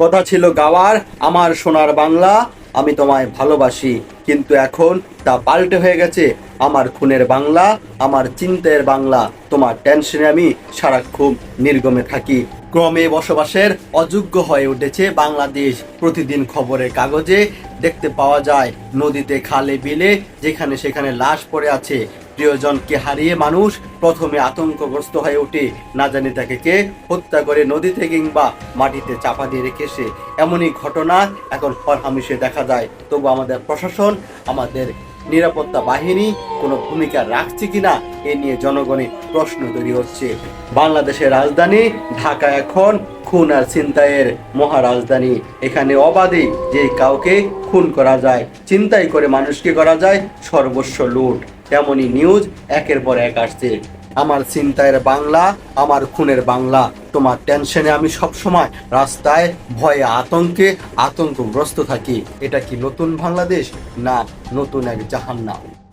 কথা ছিল গাওয়ার, আমার সোনার বাংলা, আমি তোমায় ভালোবাসি, কিন্তু এখন তা পাল্টে হয়ে গেছে। আমার খুনের বাংলা, আমার চিন্তার বাংলা, তোমার টেনশনে আমি সারাক্ষণ নির্গমে থাকি। ক্রমে বসবাসের অযোগ্য হয়ে উঠেছে বাংলাদেশ। প্রতিদিন খবরের কাগজে দেখতে পাওয়া যায়, নদীতে খালে বিলে, যেখানে সেখানে লাশ পড়ে আছে। প্রিয়জনকে হারিয়ে মানুষ প্রথমে আতঙ্কগ্রস্ত হয়ে ওঠে। না জানি তাকে কে হত্যা করে নদীতে কিংবা মাটিতে চাপা দিয়ে রেখেছে এমনই ঘটনা এখন হরহামিশে দেখা যায়। তবু আমাদের প্রশাসন, আমাদের নিরাপত্তা বাহিনী কোনো ভূমিকা রাখছে কিনা এ নিয়ে জনগণে প্রশ্ন তৈরি হচ্ছে। বাংলাদেশের রাজধানী ঢাকা এখন খুন আর ছিনতাইয়ের মহারাজধানী। এখানে অবাধে যে কাউকে খুন করা যায় চিন্তাই করে মানুষকে করা যায় সর্বস্ব লুট। তেমনই নিউজ একের পর এক আসছে। আমার চিন্তায়ের বাংলা, আমার খুনের বাংলা। তোমার টেনশনে আমি সব সময় রাস্তায় ভয়ে আতঙ্কে আতঙ্কগ্রস্ত থাকি। এটা কি নতুন বাংলাদেশ না নতুন এক জাহান্নাম?